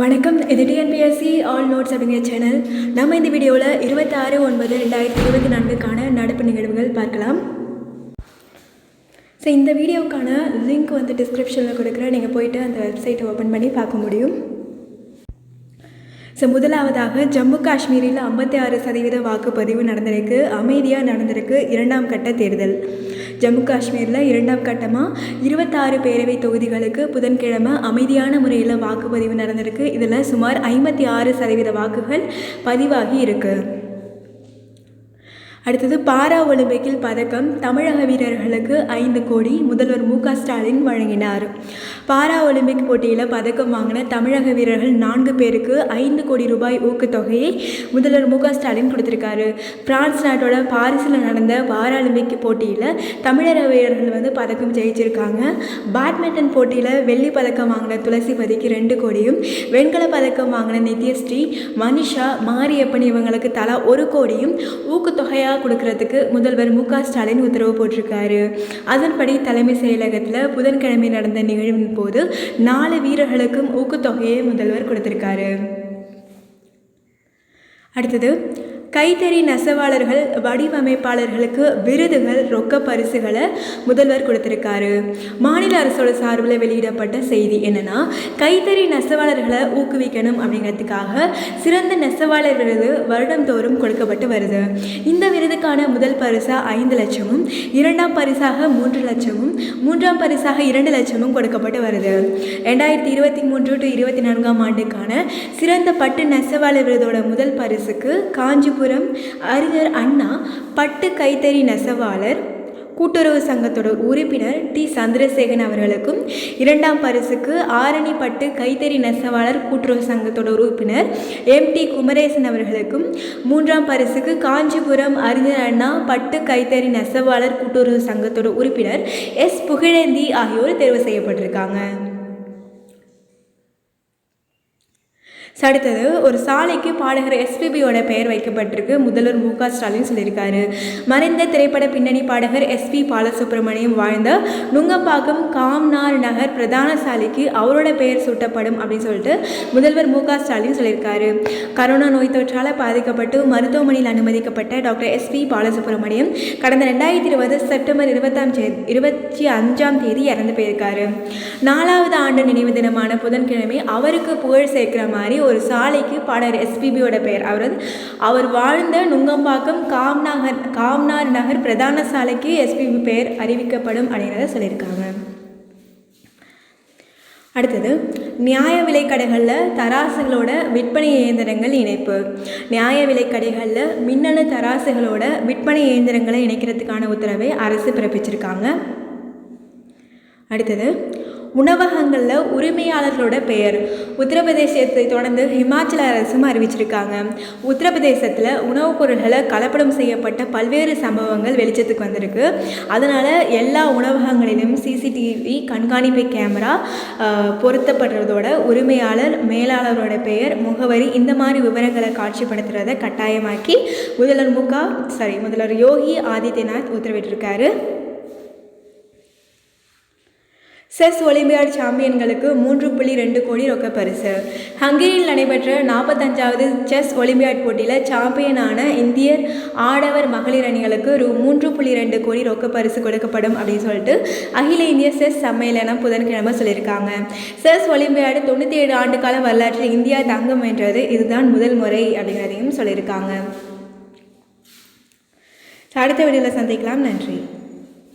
வணக்கம் இது TNPSC all notes அப்படிங்கிற சேனல் நம்ம இந்த வீடியோவில் இருபத்தாறு ஒன்பது ரெண்டாயிரத்தி இருபத்தி நான்குக்கான நடப்பு நிகழ்வுகள் பார்க்கலாம். ஸோ இந்த வீடியோக்கான லிங்க் வந்து டிஸ்கிரிப்ஷனில் கொடுக்குறேன். நீங்கள் போயிட்டு அந்த வெப்சைட்டை ஓப்பன் பண்ணி பார்க்க முடியும். ஸோ முதலாவதாக ஜம்மு காஷ்மீரில் ஐம்பத்தி ஆறு சதவீத வாக்குப்பதிவு நடந்திருக்கு. அமைதியாக நடந்திருக்கு இரண்டாம் கட்ட தேர்தல். ஜம்மு காஷ்மீரில் இரண்டாம் கட்டமாக இருபத்தாறு பேரவை தொகுதிகளுக்கு புதன்கிழமை அமைதியான முறையில் வாக்குப்பதிவு நடந்திருக்கு. இதில் சுமார் ஐம்பத்தி ஆறு சதவீத வாக்குகள் பதிவாகி இருக்குது அடுத்தது பாரா ஒலிம்பிக்கில் பதக்கம் தமிழக வீரர்களுக்கு ஐந்து கோடி முதல்வர் மு க ஸ்டாலின் வழங்கினார். பாரா ஒலிம்பிக் போட்டியில் பதக்கம் வாங்கின தமிழக வீரர்கள் நான்கு பேருக்கு ஐந்து கோடி ரூபாய் ஊக்கத்தொகையை முதல்வர் மு க ஸ்டாலின் கொடுத்துருக்காரு. பிரான்ஸ் நாட்டோட பாரிஸில் நடந்த பாரா ஒலிம்பிக் போட்டியில் தமிழக வீரர்கள் வந்து பதக்கம் ஜெயிச்சிருக்காங்க. பேட்மிண்டன் போட்டியில் வெள்ளி பதக்கம் வாங்கின துளசிபதிக்கு ரெண்டு கோடியும் வெண்கல பதக்கம் வாங்கின நித்யஸ்ரீ மனிஷா மாரியப்பன் இவங்களுக்கு தலா ஒரு கோடியும் ஊக்கத்தொகையாக கொடுக்கறதுக்கு முதல்வர் மு க ஸ்டாலின் உத்தரவு போட்டிருக்காரு. அதன்படி தலைமை செயலகத்தில் புதன்கிழமை நடந்த நிகழ்வின் போது நாலு வீரர்களுக்கும் ஊக்கத்தொகையை முதல்வர் கொடுத்திருக்காரு. அடுத்தது கைத்தறி நெசவாளர்கள் வடிவமைப்பாளர்களுக்கு விருதுகள் ரொக்க பரிசுகளை முதல்வர் கொடுத்திருக்காரு. மாநில அரசோட சார்பில் வெளியிடப்பட்ட செய்தி என்னன்னா கைத்தறி நெசவாளர்களை ஊக்குவிக்கணும் அப்படிங்கிறதுக்காக சிறந்த நெசவாளர் விருது வருடந்தோறும் கொடுக்கப்பட்டு வருது. இந்த விருதுக்கான முதல் பரிசாக ஐந்து லட்சமும் இரண்டாம் பரிசாக மூன்று லட்சமும் மூன்றாம் பரிசாக இரண்டு லட்சமும் கொடுக்கப்பட்டு வருது. ரெண்டாயிரத்தி இருபத்தி மூன்று டு இருபத்தி நான்காம் ஆண்டுக்கான சிறந்த பட்டு நெசவாளர் விருதோட முதல் பரிசுக்கு காஞ்சிபுரம் அறிஞர் அண்ணா பட்டு கைத்தறி நெசவாளர் கூட்டுறவு சங்கத்தோட உறுப்பினர் டி. சந்திரசேகரன் அவர்களுக்கும் இரண்டாம் பரிசுக்கு ஆரணி பட்டு கைத்தறி நெசவாளர் கூட்டுறவு சங்கத்தோட உறுப்பினர் எம். டி. குமரேசன் அவர்களுக்கும் மூன்றாம் பரிசுக்கு காஞ்சிபுரம் அறிஞர் அண்ணா பட்டு கைத்தறி நெசவாளர் கூட்டுறவு சங்கத்தோட உறுப்பினர் எஸ். புகழேந்தி ஆகியோர் தேர்வு செய்யப்பட்டிருக்காங்க. அடுத்தது ஒரு சாலைக்கு பாடகர் எஸ்பிபியோட பெயர் வைக்கப்பட்டிருக்கு. முதல்வர் மு க ஸ்டாலின் சொல்லியிருக்காரு. மறைந்த திரைப்பட பின்னணி பாடகர் எஸ்பி பாலசுப்ரமணியம் வாழ்ந்த நுங்கம்பாக்கம் காம்னார் நகர் பிரதான சாலைக்கு அவரோட பெயர் சூட்டப்படும் அப்படின்னு சொல்லிட்டு முதல்வர் மு க ஸ்டாலின் சொல்லியிருக்காரு. கரோனா நோய் தொற்றால் பாதிக்கப்பட்டு மருத்துவமனையில் அனுமதிக்கப்பட்ட டாக்டர் எஸ்பி பாலசுப்ரமணியம் கடந்த ரெண்டாயிரத்தி இருபது செப்டம்பர் இருபத்தாம் தேதி இருபத்தி அஞ்சாம் தேதி இறந்து போயிருக்காரு. நாலாவது ஆண்டு நினைவு தினமான புதன்கிழமை அவருக்கு புகழ் சேர்க்கிற மாதிரி ஒரு சாலைக்கு பாடர் எஸ்பிபியோட பெயர். அவர் அவர் வாழ்ந்த நுங்கம்பாக்கம் காம்நகர் காம்னார் நகர் பிரதான சாலைக்கு எஸ்பிபி பெயர் அறிவிக்கப்படும் அப்படிங்கிறத சொல்லியிருக்காங்க. அடுத்தது நியாய விலை கடைகளில் தராசுகளோட விற்பனை இயந்திரங்கள் இணைப்பு. நியாய விலை கடைகளில் மின்னணு தராசுகளோட விற்பனை இயந்திரங்களை இணைக்கிறதுக்கான உத்தரவை அரசு பிறப்பிச்சிருக்காங்க. அடுத்தது உணவகங்களில் உரிமையாளர்களோட பெயர். உத்தரப்பிரதேசத்தை தொடர்ந்து ஹிமாச்சல அரசும் அறிவிச்சிருக்காங்க. உத்தரப்பிரதேசத்தில் உணவுப் பொருட்களை கலப்படம் செய்யப்பட்ட பல்வேறு சம்பவங்கள் வெளிச்சத்துக்கு வந்திருக்கு. அதனால் எல்லா உணவகங்களிலும் சிசிடிவி கண்காணிப்பு கேமரா பொருத்தப்படுறதோட உரிமையாளர் மேலாளரோட பெயர் முகவரி இந்த மாதிரி விவரங்களை காட்சிப்படுத்துறதை கட்டாயமாக்கி முதல்வர் மு சாரி முதல்வர் யோகி ஆதித்யநாத் உத்தரவிட்டிருக்காரு. செஸ் ஒலிம்பியாட் சாம்பியன்களுக்கு மூன்று புள்ளி ரெண்டு கோடி ரொக்க பரிசு. ஹங்கேரியில் நடைபெற்ற நாற்பத்தஞ்சாவது செஸ் ஒலிம்பியாட் போட்டியில் சாம்பியனான இந்தியர் ஆடவர் மகளிர் அணிகளுக்கு ரூ மூன்று புள்ளி ரெண்டு கோடி ரொக்க பரிசு கொடுக்கப்படும் அப்படின்னு சொல்லிட்டு அகில இந்திய செஸ் சம்மேளனம் புதன்கிழமை சொல்லியிருக்காங்க. செஸ் ஒலிம்பியாடு தொண்ணூற்றி ஏழு ஆண்டு கால வரலாற்றில் இந்தியா தங்கம் வென்றது. இதுதான் முதல் முறை அப்படிங்கிறதையும் சொல்லியிருக்காங்க. அடுத்த வீடியோவில் சந்திக்கலாம். நன்றி.